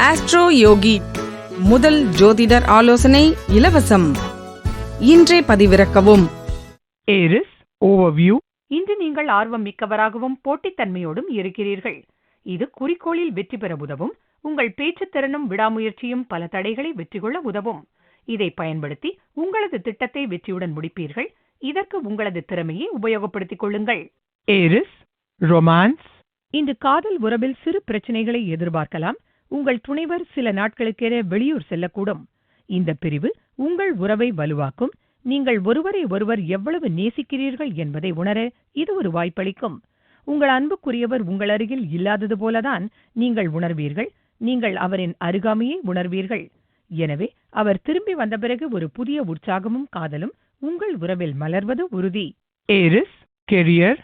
Astro யோகி முதல் ஜோதிடர் ஆலோசனை இலவசம். இன்றே பதிவிறக்கவும். ஏரிஸ் ஓவர்வியூ இன்று நீங்கள் ஆர்வம் மிக்கவராகவும் போட்டித்தன்மையோடும் இருக்கிறீர்கள். இது குறிக்கோளில் வெற்றி பெற உதவும் உங்கள் பேச்சுத் திறனும் விடாமுயற்சியும் பல தடைகளை வெற்றி கொள்ள உதவும். இதை பயன்படுத்தி உங்களது திட்டத்தை வெற்றியுடன் முடிப்பீர்கள். இதற்கு உங்களது திறமையை உபயோகப்படுத்திக் கொள்ளுங்கள். ஏரிஸ் ரொமான்ஸ் இன்று காதல் உறவில் சிறு பிரச்சனைகளை எதிர்பார்க்கலாம். உங்கள் துணைவர் சில நாட்களுக்கென வெளியூர் செல்லக்கூடும். இந்த பிரிவு உங்கள் உறவை வலுவாக்கும். நீங்கள் ஒருவரை ஒருவர் எவ்வளவு நேசிக்கிறீர்கள் என்பதை உணர இது ஒரு வாய்ப்பளிக்கும். உங்கள் அன்புக்குரியவர் உங்கள் அருகில் இல்லாதது போலதான் நீங்கள் உணர்வீர்கள். நீங்கள் அவரின் அருகாமையை உணர்வீர்கள். எனவே அவர் திரும்பி வந்த பிறகு ஒரு புதிய உற்சாகமும் காதலும் உங்கள் உறவில் மலர்வது உறுதி. ஏரிஸ் கெரியர்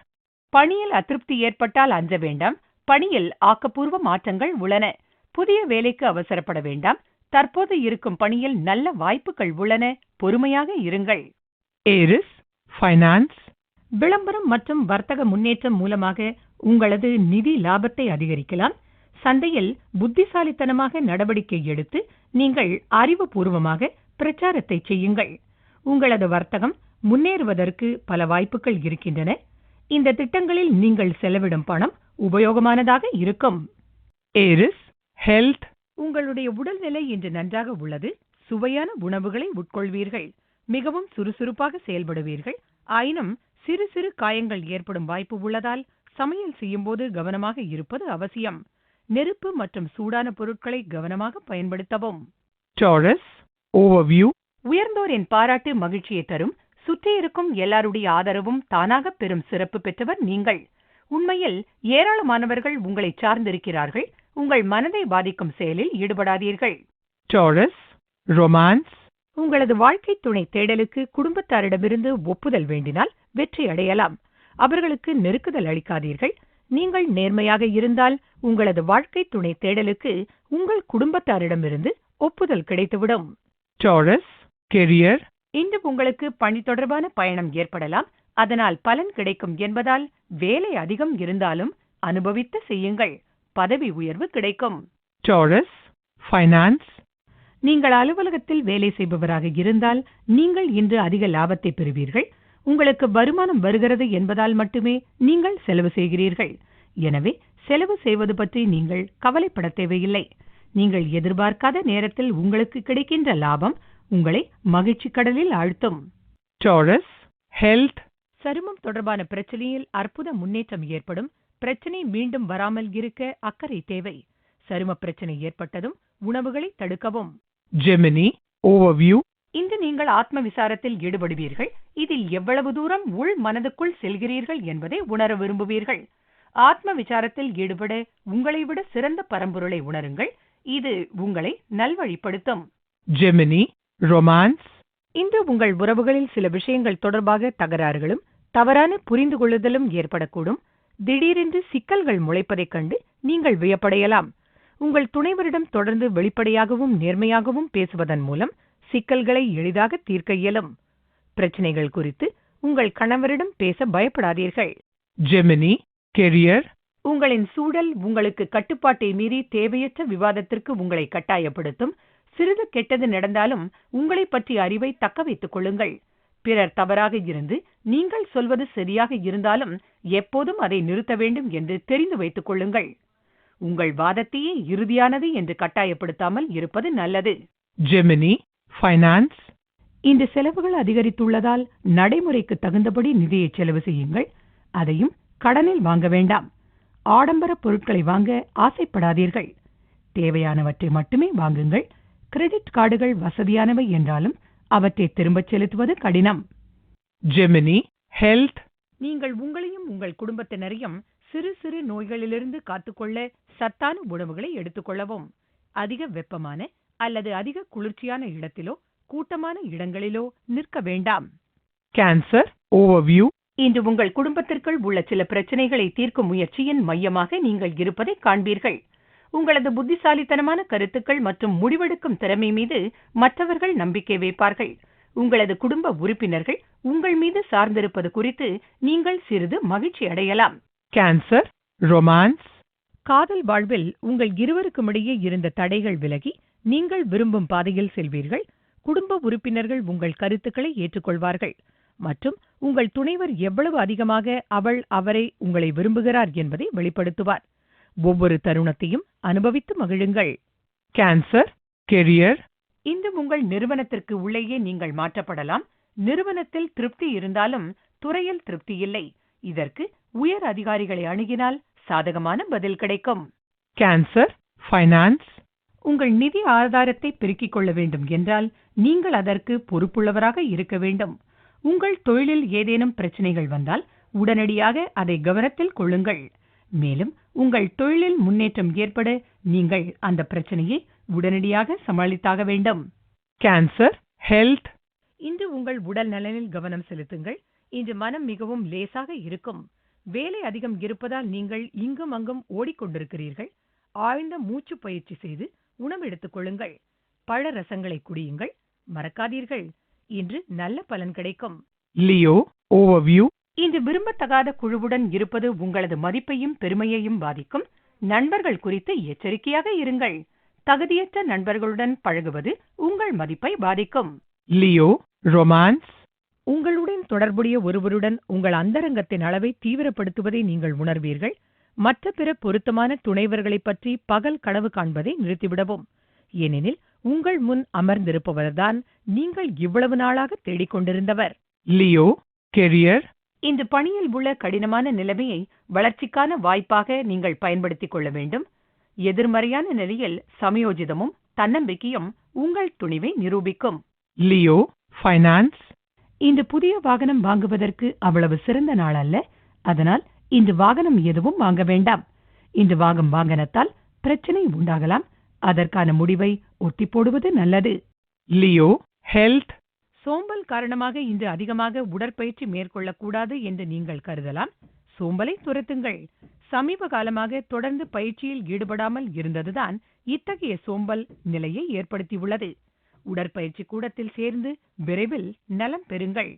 பணியில் அதிருப்தி ஏற்பட்டால் அஞ்ச வேண்டாம். பணியில் ஆக்கப்பூர்வ மாற்றங்கள் உள்ளன. புதிய வேலைக்கு அவசரப்பட வேண்டாம். தற்போது இருக்கும் பணியில் நல்ல வாய்ப்புகள் உள்ளன. பொறுமையாக இருங்கள். ஏரிஸ் ஃபைனான்ஸ் விளம்பரம் மற்றும் வர்த்தக முன்னேற்றம் மூலமாக உங்களது நிதி லாபத்தை அதிகரிக்கலாம். சந்தையில் புத்திசாலித்தனமாக நடவடிக்கை எடுத்து நீங்கள் அறிவுபூர்வமாக பிரச்சாரத்தை செய்யுங்கள். உங்களது வர்த்தகம் முன்னேறுவதற்கு பல வாய்ப்புகள் இருக்கின்றன. இந்த திட்டங்களில் நீங்கள் செலவிடும் பணம் உபயோகமானதாக இருக்கும். ஏரிஸ் ஹெல்த் உங்களுடைய உடல்நிலை இன்று நன்றாக உள்ளது. சுவையான உணவுகளை உட்கொள்வீர்கள். மிகவும் சுறுசுறுப்பாக செயல்படுவீர்கள். ஆயினும் சிறு சிறு காயங்கள் ஏற்படும் வாய்ப்பு உள்ளதால் சமையல் செய்யும்போது கவனமாக இருப்பது அவசியம். நெருப்பு மற்றும் சூடான பொருட்களை கவனமாக பயன்படுத்தவும். டாரஸ் ஓவர்வியூ உயர்ந்தோரின் பாராட்டு மகிழ்ச்சியை தரும். சுற்றி இருக்கும் எல்லாருடைய ஆதரவும் தானாக பெறும் சிறப்பு பெற்றவர் நீங்கள். உண்மையில் ஏராளமானவர்கள் உங்களை சார்ந்திருக்கிறார்கள். உங்கள் மனதை பாதிக்கும் செயலில் ஈடுபடாதீர்கள். டாரஸ் ரொமான்ஸ் உங்களது வாழ்க்கை துணை தேடலுக்கு குடும்பத்தாரிடமிருந்து ஒப்புதல் வேண்டினால் வெற்றி அடையலாம். அவர்களுக்கு நெருக்குதல் அளிக்காதீர்கள். நீங்கள் நேர்மையாக இருந்தால் உங்களது வாழ்க்கை துணை தேடலுக்கு உங்கள் குடும்பத்தாரிடமிருந்து ஒப்புதல் கிடைத்துவிடும். டாரஸ் கெரியர் இன்று உங்களுக்கு பணி தொடர்பான பயணம் ஏற்படலாம். அதனால் பலன் கிடைக்கும் என்பதால் வேலை அதிகம் இருந்தாலும் அனுபவித்து செய்யுங்கள். பதவி உயர்வு கிடைக்கும். டாரஸ் ஃபைனான்ஸ் நீங்கள் அலுவலகத்தில் வேலை செய்பவராக இருந்தால் நீங்கள் இன்று அதிக லாபத்தை பெறுவீர்கள். உங்களுக்கு வருமானம் வருகிறது என்பதால் மட்டுமே நீங்கள் செலவு செய்கிறீர்கள். எனவே செலவு செய்வது பற்றி நீங்கள் கவலைப்பட தேவையில்லை. நீங்கள் எதிர்பார்க்காத நேரத்தில் உங்களுக்கு கிடைக்கின்ற லாபம் உங்களை மகிழ்ச்சி கடலில் ஆழ்த்தும். டாரஸ் ஹெல்த் சருமம் தொடர்பான பிரச்சனையில் அற்புத முன்னேற்றம் ஏற்படும். பிரச்சனை மீண்டும் வராமல் இருக்க அக்கறை தேவை. சரும பிரச்சனை ஏற்பட்டதும் உணவுகளை தடுக்கவும். ஜெமினி ஓவர்வியூ இன்று நீங்கள் ஆத்ம விசாரத்தில் ஈடுபடுவீர்கள். இதில் எவ்வளவு தூரம் உள் மனதுக்குள் செல்கிறீர்கள் என்பதை உணர விரும்புவீர்கள். ஆத்ம விசாரத்தில் ஈடுபட உங்களை விட சிறந்த பரம்பொருளை உணருங்கள். இது உங்களை நல்வழிப்படுத்தும். ஜெமினி ரொமான்ஸ் இன்று உங்கள் உறவுகளில் சில விஷயங்கள் தொடர்பாக தகராறுகளும் தவறான புரிந்து கொள்ளுதலும் ஏற்படக்கூடும். திடீரென்று சிக்கல்கள் முளைப்பதைக் கண்டு நீங்கள் வியப்படையலாம். உங்கள் துணைவரிடம் தொடர்ந்து வெளிப்படையாகவும் நேர்மையாகவும் பேசுவதன் மூலம் சிக்கல்களை எளிதாக தீர்க்க இயலும். பிரச்சனைகள் குறித்து உங்கள் கணவரிடம் பேச பயப்படாதீர்கள். ஜெமினி கெரியர் உங்களின் சூழல் உங்களுக்கு கட்டுப்பாட்டை மீறி தேவையற்ற விவாதத்திற்கு உங்களை கட்டாயப்படுத்தும். சிறிது கெட்டது நடந்தாலும் உங்களைப் பற்றிய அறிவை தக்க வைத்துக் கொள்ளுங்கள். பிறர் தவறாக இருந்து நீங்கள் சொல்வது சரியாக இருந்தாலும் எப்போதும் அதை நிறுத்த வேண்டும் என்று தெரிந்து வைத்துக் கொள்ளுங்கள். உங்கள் வாதத்தையே இறுதியானது என்று கட்டாயப்படுத்தாமல் இருப்பது நல்லது. ஜெமினி ஃபைனான்ஸ் இந்த செலவுகள் அதிகரித்துள்ளதால் நடைமுறைக்கு தகுந்தபடி நிதியை செலவு செய்யுங்கள். அதையும் கடனில் வாங்க வேண்டாம். ஆடம்பர பொருட்களை வாங்க ஆசைப்படாதீர்கள். தேவையானவற்றை மட்டுமே வாங்குங்கள். கிரெடிட் கார்டுகள் வசதியானவை என்றாலும் அவற்றை திரும்பச் செலுத்துவது கடினம். ஜெமினி ஹெல்த் நீங்கள் உங்களையும் உங்கள் குடும்பத்தினரையும் சிறு சிறு நோய்களிலிருந்து காத்துக்கொள்ள சத்தான உணவுகளை எடுத்துக்கொள்ளவும் அதிக வெப்பமான அல்லது அதிக குளிர்ச்சியான இடத்திலோ கூட்டமான இடங்களிலோ நிற்க வேண்டாம். கேன்சர் ஓவர்வியூ இன்று உங்கள் குடும்பத்திற்குள் உள்ள சில பிரச்சனைகளை தீர்க்கும் முயற்சியின் மையமாக நீங்கள் இருப்பதை காண்பீர்கள். உங்களது புத்திசாலித்தனமான கருத்துக்கள் மற்றும் முடிவெடுக்கும் திறமை மீது மற்றவர்கள் நம்பிக்கை வைப்பார்கள். உங்களது குடும்ப உறுப்பினர்கள் உங்கள் மீது சார்ந்திருப்பது குறித்து நீங்கள் சிறிது மகிழ்ச்சி அடையலாம். கேன்சர் ரொமான்ஸ் காதல் வாழ்வில் உங்கள் இருவருக்கும் இடையே இருந்த தடைகள் விலகி நீங்கள் விரும்பும் பாதையில் செல்வீர்கள். குடும்ப உறுப்பினர்கள் உங்கள் கருத்துக்களை ஏற்றுக்கொள்வார்கள். மற்றும் உங்கள் துணைவர் எவ்வளவு அதிகமாக அவள் அவரை உங்களை விரும்புகிறார் என்பதை வெளிப்படுத்துவார். ஒவ்வொரு தருணத்தையும் அனுபவித்து மகிழுங்கள். Cancer, career, இந்த உங்கள் நிறுவனத்திற்கு உள்ளேயே நீங்கள் மாற்றப்படலாம். நிறுவனத்தில் திருப்தி இருந்தாலும் துறையில் திருப்தி இல்லை. இதற்கு உயர் அதிகாரிகளை அணுகினால் சாதகமான பதில் கிடைக்கும். Cancer, finance, உங்கள் நிதி ஆதாரத்தை பெருக்கிக் கொள்ள வேண்டும் என்றால் நீங்கள் அதற்கு பொறுப்புள்ளவராக இருக்க வேண்டும். உங்கள் தொழிலில் ஏதேனும் பிரச்சனைகள் வந்தால் உடனடியாக அதை கவனத்தில் கொள்ளுங்கள். மேலும் உங்கள் தொழிலில் முன்னேற்றம் ஏற்பட நீங்கள் அந்த பிரச்சனையை உடனடியாக சமாளித்தாக வேண்டும். Cancer, health, இன்று உங்கள் உடல் நலனில் கவனம் செலுத்துங்கள். இன்று மனம் மிகவும் லேசாக இருக்கும். வேலை அதிகம் இருப்பதால் நீங்கள் இங்கும் அங்கும் ஓடிக்கொண்டிருக்கிறீர்கள். ஆழ்ந்த மூச்சு பயிற்சி செய்து உணவு எடுத்துக் கொள்ளுங்கள். பழ ரசங்களை குடியுங்கள். மறக்காதீர்கள். இன்று நல்ல பலன் கிடைக்கும். Leo, overview, இன்று விரும்பத்தகாத குழுவுடன் இருப்பது உங்களது மதிப்பையும் பெருமையையும் பாதிக்கும். நண்பர்கள் குறித்து எச்சரிக்கையாக இருங்கள். தகுதியற்ற நண்பர்களுடன் பழகுவது உங்கள் மதிப்பை பாதிக்கும். Leo, romance, உங்களுடன் தொடர்புடைய ஒருவருடன் உங்கள் அந்தரங்கத்தின் அளவை தீவிரப்படுத்துவதை நீங்கள் உணர்வீர்கள். மற்ற பிற பொருத்தமான துணைவர்களைப் பற்றி பகல் கனவு காண்பதை நிறுத்திவிடவும். ஏனெனில் உங்கள் முன் அமர்ந்திருப்பவர்தான் நீங்கள் இவ்வளவு நாளாக தேடிக் கொண்டிருந்தவர் Leo, career, இந்த பணியில் உள்ள கடினமான நிலைமையை வளர்ச்சிக்கான வாய்ப்பாக நீங்கள் பயன்படுத்திக் கொள்ள வேண்டும். எதிர்மறையான நிலையில் சமயோஜிதமும் தன்னம்பிக்கையும் உங்கள் துணிவை நிரூபிக்கும். Leo, finance, இந்த புதிய வாகனம் வாங்குவதற்கு அவ்வளவு சிறந்த நாள் அல்ல. அதனால் இந்த வாகனம் எதுவும் வாங்க வேண்டாம். இந்த வாகம் வாகனத்தால் பிரச்சனை உண்டாகலாம். அதற்கான முடிவை ஒத்தி போடுவது நல்லது. Leo, health, சோம்பல் காரணமாக இன்று அதிகமாக உடற்பயிற்சி மேற்கொள்ளக்கூடாது என்று நீங்கள் கருதலாம். சோம்பலை துரத்துங்கள். சமீப காலமாக தொடர்ந்து பயிற்சியில் ஈடுபடாமல் இருந்ததுதான் இத்தகைய சோம்பல் நிலையை ஏற்படுத்தியுள்ளது. உடற்பயிற்சி கூடத்தில் சேர்ந்து விரைவில் நலம் பெறுங்கள்.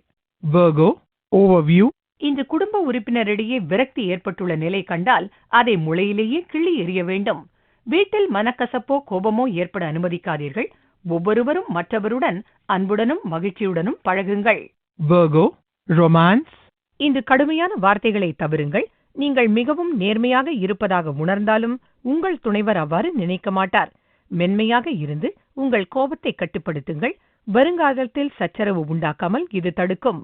இந்த குடும்ப உறுப்பினரிடையே விரக்தி ஏற்பட்டுள்ள நிலை கண்டால் அதை முளையிலேயே கிள்ளி எறிய வேண்டும். வீட்டில் மனக்கசப்போ கோபமோ ஏற்பட அனுமதிக்காதீர்கள். ஒவ்வொருவரும் மற்றவருடன் அன்புடனும் மகிழ்ச்சியுடனும் பழகுங்கள். இந்த கடுமையான வார்த்தைகளை தவிருங்கள் நீங்கள் மிகவும் நேர்மையாக இருப்பதாக உணர்ந்தாலும் உங்கள் துணைவர் அவ்வாறு நினைக்க மாட்டார். மென்மையாக இருந்து உங்கள் கோபத்தை கட்டுப்படுத்துங்கள். வருங்காலத்தில் சச்சரவு உண்டாக்காமல் இது தடுக்கும்.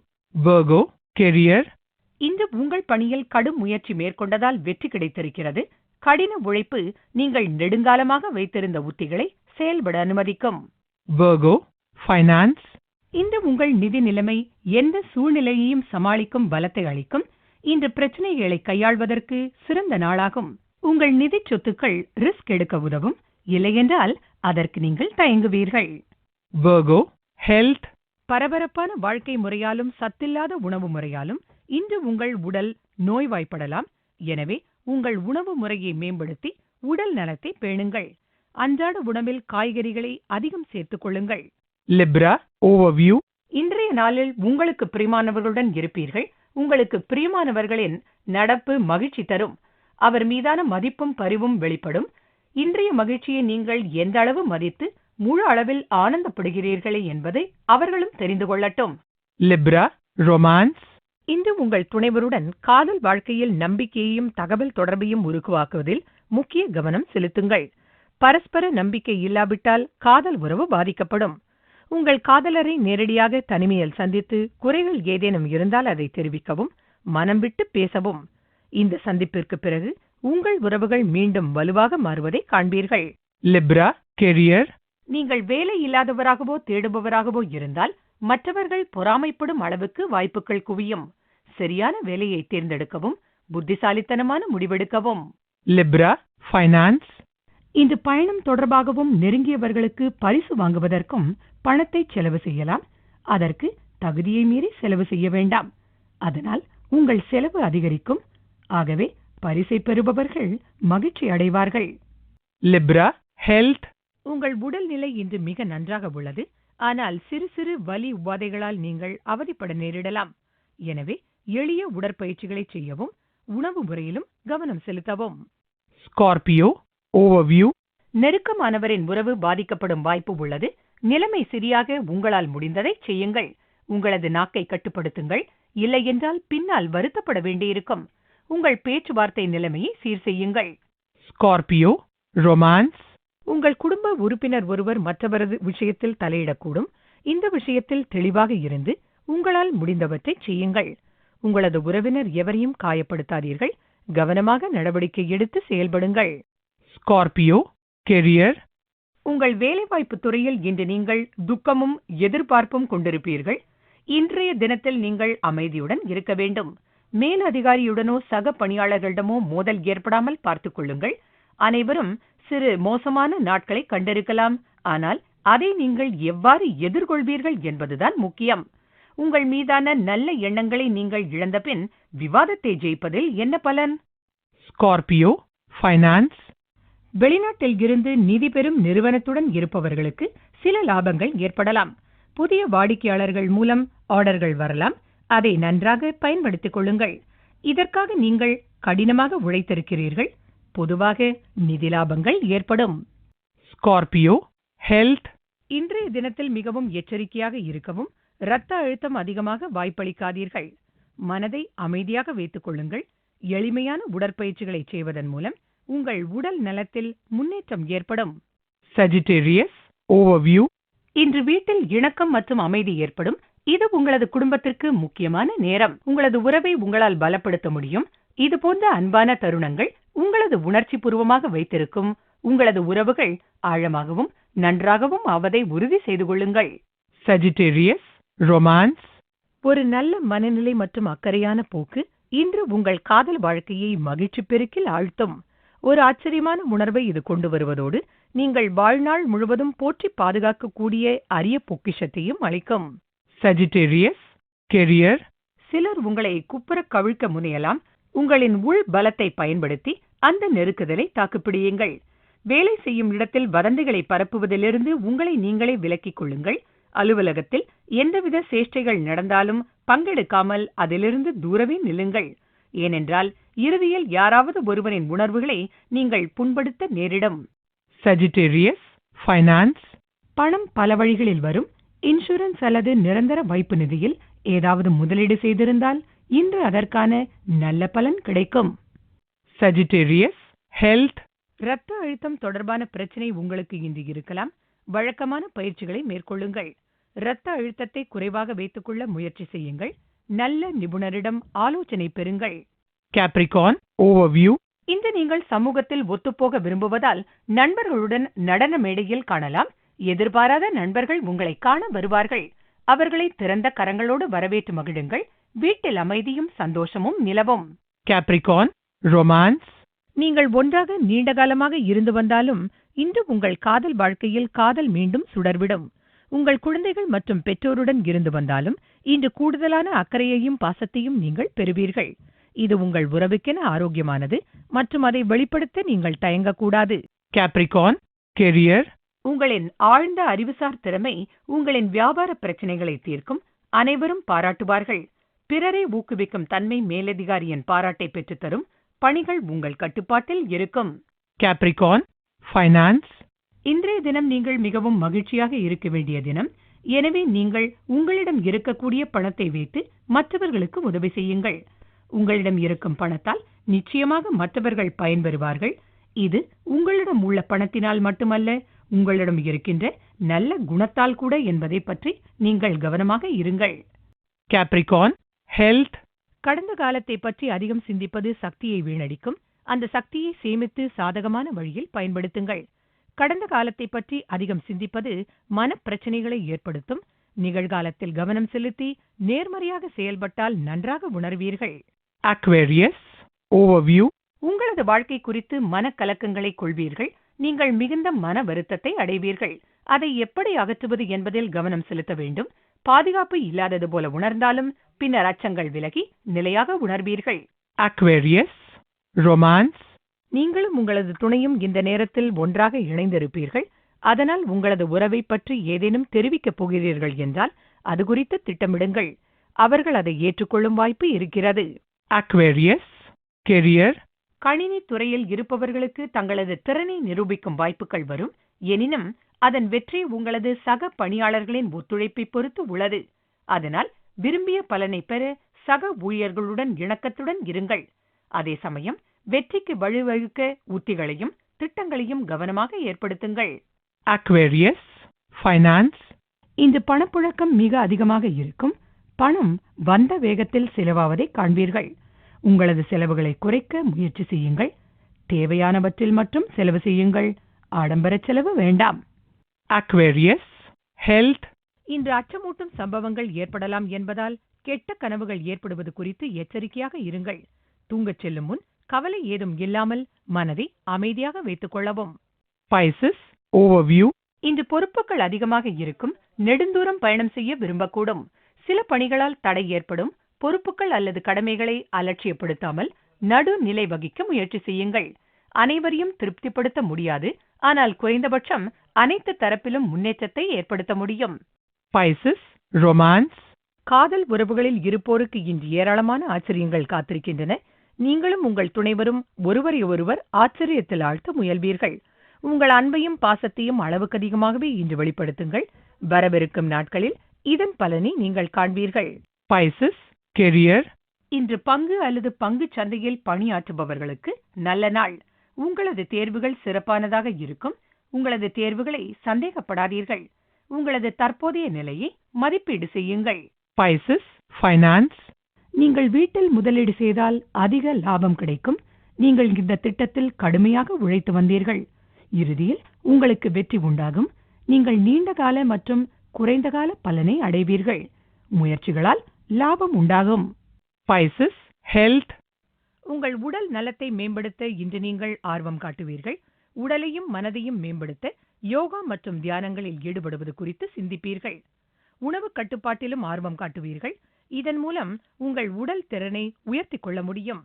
இன்று உங்கள் பணியில் கடும் முயற்சி மேற்கொண்டதால் வெற்றி கிடைத்திருக்கிறது. கடின உழைப்பு நீங்கள் நெடுங்காலமாக வைத்திருந்த உத்திகளை செயல்பட அனுமதிக்கும். இன்று உங்கள் நிதி நிலைமை எந்த சூழ்நிலையையும் சமாளிக்கும் பலத்தை அளிக்கும். இந்த பிரச்சனைகளை கையாள்வதற்கு சிறந்த நாளாகும். உங்கள் நிதி சொத்துக்கள் ரிஸ்க் எடுக்க உதவும். இல்லையென்றால் அதற்கு நீங்கள் தயங்குவீர்கள். Virgo, health, பரபரப்பான வாழ்க்கை முறையாலும் சத்தில்லாத உணவு முறையாலும் இன்று உங்கள் உடல் நோய்வாய்ப்படலாம். எனவே உங்கள் உணவு முறையை மேம்படுத்தி உடல் நலத்தை பேணுங்கள். அன்றாட உணவில் காய்கறிகளை அதிகம் சேர்த்துக் கொள்ளுங்கள். Libra, overview, இன்றைய நாளில் உங்களுக்கு பிரியமானவர்களுடன் இருப்பீர்கள். உங்களுக்கு பிரியமானவர்களின் நடப்பு மகிழ்ச்சி தரும். அவர் மீதான மதிப்பும் பரிவும் வெளிப்படும். இன்றைய மகிழ்ச்சியை நீங்கள் எந்த அளவு மதித்து முழு அளவில் ஆனந்தப்படுகிறீர்களே என்பதை அவர்களும் தெரிந்து கொள்ளட்டும். Libra, romance, இன்று உங்கள் துணைவருடன் காதல் வாழ்க்கையில் நம்பிக்கையையும் தகவல் தொடர்பையும் உருவாக்குவதில் முக்கிய கவனம் செலுத்துங்கள். பரஸ்பர நம்பிக்கை இல்லாவிட்டால் காதல் உறவு பாதிக்கப்படும். உங்கள் காதலரை நேரடியாக தனிமையில் சந்தித்து குறைகள் ஏதேனும் இருந்தால் அதை தெரிவிக்கவும் மனம் விட்டு பேசவும். இந்த சந்திப்பிற்கு பிறகு உங்கள் உறவுகள் மீண்டும் வலுவாக மாறுவதை காண்பீர்கள். Libra, career, நீங்கள் வேலை இல்லாதவராகவோ தேடுபவராகவோ இருந்தால் மற்றவர்கள் பொறாமைப்படும் அளவுக்கு வாய்ப்புகள் குவியும். சரியான வேலையை தேர்ந்தெடுக்கவும் புத்திசாலித்தனமான முடிவெடுக்கவும். Libra, finance, இந்த பயணம் தொடர்பாகவும் நெருங்கியவர்களுக்கு பரிசு வாங்குவதற்கும் பணத்தை செலவு செய்யலாம். அதற்கு தகுதியை மீறி செலவு செய்ய வேண்டாம். அதனால் உங்கள் செலவு அதிகரிக்கும். ஆகவே பரிசை பெறுபவர்கள் மகிழ்ச்சி அடைவார்கள். Libra, health, உங்கள் உடல்நிலை இன்று மிக நன்றாக உள்ளது. ஆனால் சிறு சிறு வலி உபாதைகளால் நீங்கள் அவதிப்பட நேரிடலாம். எனவே எளிய உடற்பயிற்சிகளை செய்யவும் உணவு முறையிலும் கவனம் செலுத்தவும். Scorpio. Overview. நெருக்கமானவரின் உறவு பாதிக்கப்படும் வாய்ப்பு உள்ளது. நிலைமை சரியாக உங்களால் முடிந்ததை செய்யுங்கள் உங்களது நாக்கை கட்டுப்படுத்துங்கள் இல்லையென்றால் பின்னால் வருத்தப்பட வேண்டியிருக்கும் உங்கள் பேச்சுவார்த்தை நிலைமையை சீர் செய்யுங்கள் Scorpio. Romance. உங்கள் குடும்ப உறுப்பினர் ஒருவர் மற்றவரது விஷயத்தில் தலையிடக்கூடும் இந்த விஷயத்தில் தெளிவாக இருந்து உங்களால் முடிந்தவற்றை செய்யுங்கள் உங்களது உறவினர் எவரையும் காயப்படுத்தாதீர்கள் கவனமாக நடவடிக்கை எடுத்து செயல்படுங்கள் Scorpio. Career. உங்கள் வேலைவாய்ப்பு துறையில் இன்று நீங்கள் துக்கமும் எதிர்பார்ப்பும் கொண்டிருப்பீர்கள். இன்றைய தினத்தில் நீங்கள் அமைதியுடன் இருக்க வேண்டும். மேல் அதிகாரியுடனோ சக பணியாளர்களிடமோ மோதல் ஏற்படாமல் பார்த்துக் கொள்ளுங்கள். அனைவரும் சிறு மோசமான நாட்களை கண்டிருக்கலாம். ஆனால் அதை நீங்கள் எவ்வாறு எதிர்கொள்வீர்கள் என்பதுதான் முக்கியம். உங்கள் மீதான நல்ல எண்ணங்களை நீங்கள் இழந்தபின் விவாதத்தை ஜெயிப்பதில் என்ன பலன்? ஸ்கார்பியோ ஃபைனான்ஸ் வெளிநாட்டில் இருந்து நிதி பெறும் நிறுவனத்துடன் இருப்பவர்களுக்கு சில லாபங்கள் ஏற்படலாம். புதிய வாடிக்கையாளர்கள் மூலம் ஆர்டர்கள் வரலாம். அதை நன்றாக பயன்படுத்திக் கொள்ளுங்கள். இதற்காக நீங்கள் கடினமாக உழைத்திருக்கிறீர்கள். பொதுவாக நிதி லாபங்கள் ஏற்படும். Scorpio. Health. இன்றைய தினத்தில் மிகவும் எச்சரிக்கையாக இருக்கவும் இரத்த அழுத்தம் அதிகமாக வாய்ப்பளிக்காதீர்கள். மனதை அமைதியாக வைத்துக் கொள்ளுங்கள். எளிமையான உடற்பயிற்சிகளை செய்வதன் மூலம் உங்கள் உடல் நலத்தில் முன்னேற்றம் ஏற்படும் Sagittarius. Overview. இன்று வீட்டில் இணக்கம் மற்றும் அமைதி ஏற்படும் இது உங்களது குடும்பத்திற்கு முக்கியமான நேரம் உங்களது உறவை உங்களால் பலப்படுத்த முடியும் இது போன்ற அன்பான தருணங்கள் உங்களது உணர்ச்சி பூர்வமாக வைத்திருக்கும் உங்களது உறவுகள் ஆழமாகவும் நன்றாகவும் ஆவதை உறுதி செய்து கொள்ளுங்கள் Sagittarius. Romance. ஒரு நல்ல மனநிலை மற்றும் அக்கறையான போக்கு இன்று உங்கள் காதல் வாழ்க்கையை மகிழ்ச்சி பெருக்கில் ஆழ்த்தும் ஒரு ஆச்சரியமான உணர்வை இது கொண்டு வருவதோடு நீங்கள் வாழ்நாள் முழுவதும் போற்றி பாதுகாக்கக்கூடிய அரிய பொக்கிஷத்தையும் அளிக்கும் Sagittarius. Career. சிலர் உங்களை குப்புறக் கவிழ்க்க முனையலாம் உங்களின் உள் பலத்தை பயன்படுத்தி அந்த நெருக்குதலை தாக்குப்பிடியுங்கள் வேலை செய்யும் இடத்தில் வதந்திகளை பரப்புவதிலிருந்து உங்களை நீங்களே விலக்கிக் கொள்ளுங்கள் அலுவலகத்தில் எந்தவித சேஷ்டைகள் நடந்தாலும் பங்கெடுக்காமல் அதிலிருந்து தூரவே நில்லுங்கள் ஏனென்றால் இறுதியில் யாராவது ஒருவரின் உணர்வுகளை நீங்கள் புண்படுத்த நேரிடும். சஜிடேரியஸ் ஃபைனான்ஸ் பணம் பல வழிகளில் வரும். இன்சூரன்ஸ் அல்லது நிரந்தர வைப்பு நிதியில் ஏதாவது முதலீடு செய்திருந்தால் இன்று அதற்கான நல்ல பலன் கிடைக்கும். சஜிடேரியஸ் ஹெல்த் இரத்த அழுத்தம் தொடர்பான பிரச்சனை உங்களுக்கு இன்று இருக்கலாம். வழக்கமான பயிற்சிகளை மேற்கொள்ளுங்கள். இரத்த அழுத்தத்தை குறைவாக வைத்துக்கொள்ள முயற்சி செய்யுங்கள். நல்ல நிபுணரிடம் ஆலோசனை பெறுங்கள் Capricorn. Overview. இன்று நீங்கள் சமூகத்தில் ஒத்துப்போக விரும்புவதால் நண்பர்களுடன் நடன மேடையில் காணலாம் எதிர்பாராத நண்பர்கள் உங்களை காண வருவார்கள் அவர்களை திறந்த கரங்களோடு வரவேற்று மகிழுங்கள் வீட்டில் அமைதியும் சந்தோஷமும் நிலவும் Capricorn. Romance. நீங்கள் ஒன்றாக நீண்ட காலமாக இருந்து வந்தாலும் இன்று உங்கள் காதல் வாழ்க்கையில் காதல் மீண்டும் சுடர்விடும் உங்கள் குழந்தைகள் மற்றும் பெற்றோருடன் இருந்து வந்தாலும் இன்று கூடுதலான அக்கறையையும் பாசத்தையும் நீங்கள் பெறுவீர்கள் இது உங்கள் உறவுக்கென ஆரோக்கியமானது மற்றும் அதை வெளிப்படுத்த நீங்கள் தயங்கக்கூடாது Capricorn. Career. உங்களின் ஆழ்ந்த அறிவுசார் திறமை உங்களின் வியாபார பிரச்சனைகளை தீர்க்கும் அனைவரும் பாராட்டுவார்கள் பிறரை ஊக்குவிக்கும் தன்மை மேலதிகாரியின் பாராட்டை பெற்றுத்தரும் பணிகள் உங்கள் கட்டுப்பாட்டில் இருக்கும் Capricorn. Finance. இன்றைய தினம் நீங்கள் மிகவும் மகிழ்ச்சியாக இருக்க வேண்டிய தினம். எனவே நீங்கள் உங்களிடம் இருக்கக்கூடிய பணத்தை வைத்து மற்றவர்களுக்கு உதவி செய்யுங்கள். உங்களிடம் இருக்கும் பணத்தால் நிச்சயமாக மற்றவர்கள் பயன்பெறுவார்கள். இது உங்களிடம் உள்ள பணத்தினால் மட்டுமல்ல உங்களிடம் இருக்கின்ற நல்ல குணத்தால் கூட என்பதை பற்றி நீங்கள் கவனமாக இருங்கள். Capricorn. Health. கடந்த காலத்தை பற்றி அதிகம் சிந்திப்பது சக்தியை வீணடிக்கும். அந்த சக்தியை சேமித்து சாதகமான வழியில் பயன்படுத்துங்கள். கடந்த காலத்தை பற்றி அதிகம் சிந்திப்பது மனப்பிரச்சனைகளை ஏற்படுத்தும் நிகழ்காலத்தில் கவனம் செலுத்தி நேர்மறையாக செயல்பட்டால் நன்றாக உணர்வீர்கள் Aquarius. Overview. உங்களது வாழ்க்கை குறித்து மனக்கலக்கங்களை கொள்வீர்கள் நீங்கள் மிகுந்த மன வருத்தத்தை அடைவீர்கள் அதை எப்படி அகற்றுவது என்பதில் கவனம் செலுத்த வேண்டும் பாதுகாப்பு இல்லாதது போல உணர்ந்தாலும் பின்னர் அச்சங்கள் விலகி நிலையாக உணர்வீர்கள் Aquarius. Romance. நீங்களும் உங்களது துணையும் இந்த நேரத்தில் ஒன்றாக இணைந்திருப்பீர்கள். அதனால் உங்களது உறவை பற்றி ஏதேனும் தெரிவிக்கப் போகிறீர்கள் என்றால் அது குறித்து திட்டமிடுங்கள். அவர்கள் அதை ஏற்றுக்கொள்ளும் வாய்ப்பு இருக்கிறது. Aquarius. Career. கணினி துறையில் இருப்பவர்களுக்கு தங்களது திறனை நிரூபிக்கும் வாய்ப்புகள் வரும். எனினும் அதன் வெற்றி உங்களது சக பணியாளர்களின் ஒத்துழைப்பை பொறுத்து உள்ளது. அதனால் விரும்பிய பலனை பெற சக ஊழியர்களுடன் இணக்கத்துடன் இருங்கள். அதே சமயம் வெற்றிக்கு வழிவகுக்க உத்திகளையும் திட்டங்களையும் கவனமாக ஏற்படுத்துங்கள். Aquarius, finance, இந்த பணப்புழக்கம் மிக அதிகமாக இருக்கும். பணம் வந்த வேகத்தில் செலவாவதை காண்பீர்கள். உங்களது செலவுகளை குறைக்க முயற்சி செய்யுங்கள். தேவையானவற்றில் மட்டும் செலவு செய்யுங்கள். ஆடம்பர செலவு வேண்டாம். Aquarius, health, இன்று அச்சமூட்டும் சம்பவங்கள் ஏற்படலாம் என்பதால் கெட்ட கனவுகள் ஏற்படுவது குறித்து எச்சரிக்கையாக இருங்கள். தூங்கச் செல்லும் முன் கவலை ஏதும் இல்லாமல் மனதை அமைதியாக வைத்துக் கொள்ளவும். Pisces, overview, இன்று பொறுப்புகள் அதிகமாக இருக்கும் நெடுந்தூரம் பயணம் செய்ய விரும்பக்கூடும். சில பணிகளால் தடை ஏற்படும் பொறுப்புகள் அல்லது கடமைகளை அலட்சியப்படுத்தாமல் நடுநிலை வகிக்க முயற்சி செய்யுங்கள். அனைவரையும் திருப்திப்படுத்த முடியாது ஆனால் குறைந்தபட்சம் அனைத்து தரப்பிலும் முன்னேற்றத்தை ஏற்படுத்த முடியும். Pisces, romance, காதல் உறவுகளில் இருப்போருக்கு இன்று ஏராளமான ஆச்சரியங்கள் காத்திருக்கின்றன. நீங்களும் உங்கள் துணைவரும் ஒருவரை ஒருவர் ஆச்சரியத்தில் ஆழ்த்த முயல்வீர்கள். உங்கள் அன்பையும் பாசத்தையும் அளவுக்கு அதிகமாகவே இன்று வெளிப்படுத்துங்கள். வரவிருக்கும் நாட்களில் இதன் பலனை நீங்கள் காண்பீர்கள். Pisces, career, இன்று பங்கு அல்லது பங்கு சந்தையில் பணியாற்றுபவர்களுக்கு நல்ல நாள். உங்களது தேர்வுகள் சிறப்பானதாக இருக்கும். உங்களது தேர்வுகளை சந்தேகப்படாதீர்கள். உங்களது தற்போதைய நிலையை மதிப்பீடு செய்யுங்கள். Pisces, finance, நீங்கள் வீட்டில் முதலீடு செய்தால் அதிக லாபம் கிடைக்கும். நீங்கள் இந்த திட்டத்தில் கடுமையாக உழைத்து வந்தீர்கள். இறுதியில் உங்களுக்கு வெற்றி உண்டாகும். நீங்கள் நீண்ட கால மற்றும் குறைந்த கால பலனை அடைவீர்கள். முயற்சிகளால் லாபம் உண்டாகும். Pisces, health, உங்கள் உடல் நலத்தை மேம்படுத்த இன்று நீங்கள் ஆர்வம் காட்டுவீர்கள். உடலையும் மனதையும் மேம்படுத்த யோகா மற்றும் தியானங்களில் ஈடுபடுவது குறித்து சிந்திப்பீர்கள். உணவு கட்டுப்பாட்டிலும் ஆர்வம் காட்டுவீர்கள். இதன் மூலம் உங்கள் உடல் திறனை உயர்த்திக் கொள்ள முடியும்.